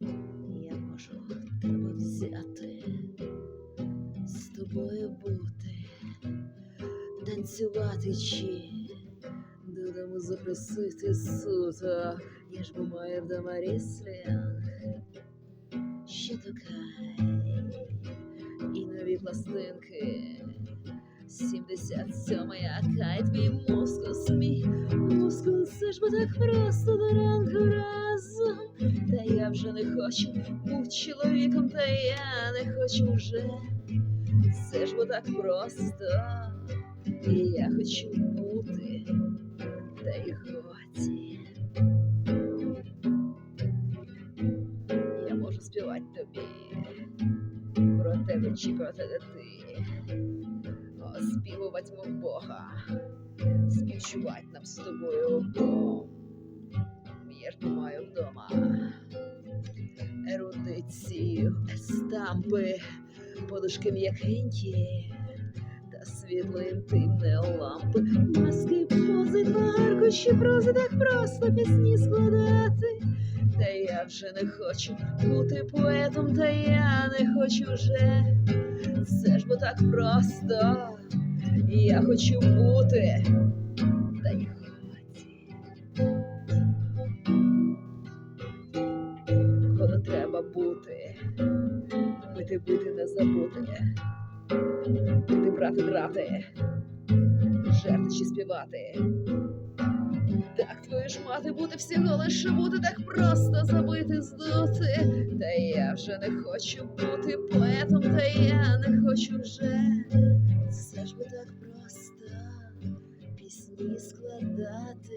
Я можу тебе взяти, з тобою бути, танцювати чи додому запросити суто. Я ж бо маю вдома ріслінг, ще токай і нові пластинки. 77-й акай, твій мускус, мій мускус, це ж бо так просто до ранку разом. Вже не хочу бути чоловіком, та я не хочу вже. Це ж бо так просто, і я хочу бути, та й годі. Я можу співати тобі про тебе чи про тебе ти. Оспівувати мов Бога, співчувати нам з тобою обом. Я ж маю вдома ерудицію, естампи, подушки м'якенькі та світло інтимне лампи, маски, пози, аркуші, прози так просто пісні складати. Та я вже не хочу бути поетом, та я не хочу вже. Все ж бо так просто. Я хочу бути. забути, бити, бити, не забути, бити, брати, брати, жерти співати. Так твою ж мати бути всього ну, лише бути, так просто забити, здути. Та я вже не хочу бути поетом, та я не хочу вже. Все ж би так просто пісні складати.